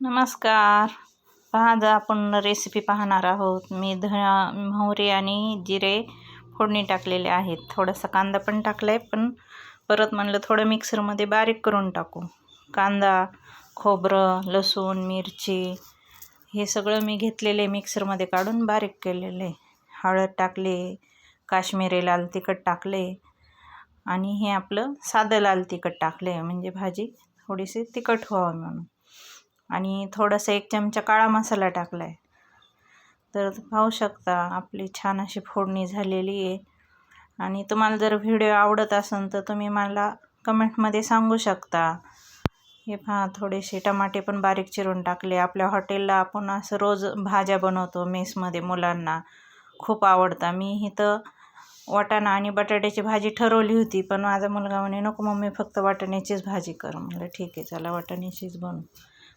नमस्कार. आज आपण रेसिपी पाहणार आहोत. मी ध मोहरी आणि जिरे फोडणी टाकलेले आहेत. थोडासा कांदा पण टाकला आहे पण परत म्हणलं थोडं मिक्सरमध्ये बारीक करून टाकू. कांदा खोबरं लसूण मिरची हे सगळं मी घेतलेले मिक्सरमध्ये काढून बारीक केलेले. हळद टाकले काश्मीरी लाल तिखट टाकले आणि हे आपलं साधं लाल तिखट टाकले. म्हणजे भाजी थोडीशी तिखट व्हावं म्हणून. आणि थोडासा एक चमचा काळा मसाला टाकला आहे तर पाहू शकता आपली छान अशी फोडणी झालेली आहे. आणि तुम्हाला जर व्हिडिओ आवडत असेल तर तुम्ही मला कमेंटमध्ये सांगू शकता. हे पहा थोडेसे टमाटे पण बारीक चिरून टाकले. आपल्या हॉटेलला आपण असं रोज भाज्या बनवतो मेसमध्ये मुलांना. खूप आवडतं. मी इथं वाटाणा आणि बटाट्याची भाजी ठरवली होती पण माझा मुलगा म्हणे नको मम्मी फक्त वाटाण्याचीच भाजी कर. म्हणलं ठीक आहे चला वाटाण्याचीच बनवू.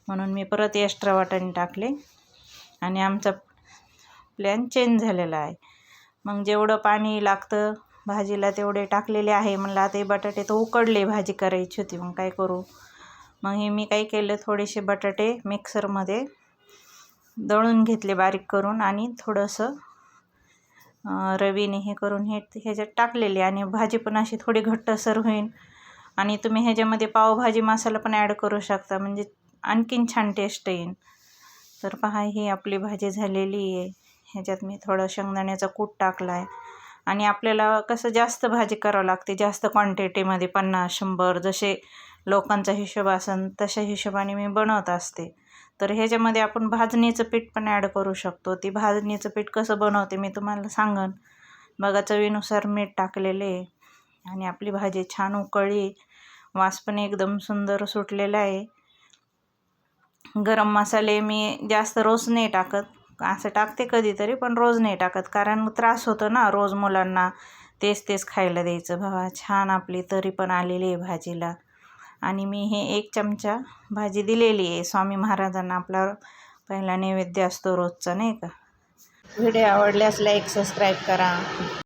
म्हणून मी परत एक्स्ट्रा वाटाणे टाकले. आणि आमचा प्लॅन चेंज झालेला आहे. मग जेवढं पाणी लागतं भाजीला तेवढे टाकलेले आहे. म्हणलं आता हे बटाटे तर उकडले भाजी करायची होती मग काय करू? मग हे मी काय केलं थोडेसे बटाटे मिक्सरमध्ये दळून घेतले बारीक करून आणि थोडंसं रवीने हे करून हे ह्याच्यात टाकलेले. आणि भाजी पण अशी थोडी घट्टसर होईल आणि तुम्ही ह्याच्यामध्ये पावभाजी मसाला पण ॲड करू शकता. म्हणजे आणखीन छान टेस्ट येईन तर पहा ही आपली भाजी झालेली आहे. ह्याच्यात मी थोडं शेंगदाण्याचा कूट टाकला आहे आणि आपल्याला कसं जास्त भाजी करावं लागते जास्त क्वांटिटीमध्ये पन्नास शंभर जसे लोकांचा हिशोब असेल तशा हिशोबाने मी बनवत असते. तर ह्याच्यामध्ये आपण भाजणीचं पीठ पण ॲड करू शकतो. ती भाजणीचं पीठ कसं बनवते मी तुम्हाला सांगन. बघा चवीनुसार मीठ टाकलेले आहे. आणि आपली भाजी छान उकळी वास पण एकदम सुंदर सुटलेला आहे. गरम मसाले मी जास्त रोज नाही टाकत. असं टाकते कधीतरी पण रोज नाही टाकत. कारण त्रास होतो ना रोज मुलांना तेच तेच खायला द्यायचं. भावा छान आपली तरी पण आलेली आहे भाजीला. आणि मी हे एक चमचा भाजी दिलेली आहे. स्वामी महाराजांना आपला पहिला नैवेद्य असतो रोजचा नाही का? व्हिडिओ आवडल्यास लाईक सबस्क्राईब करा.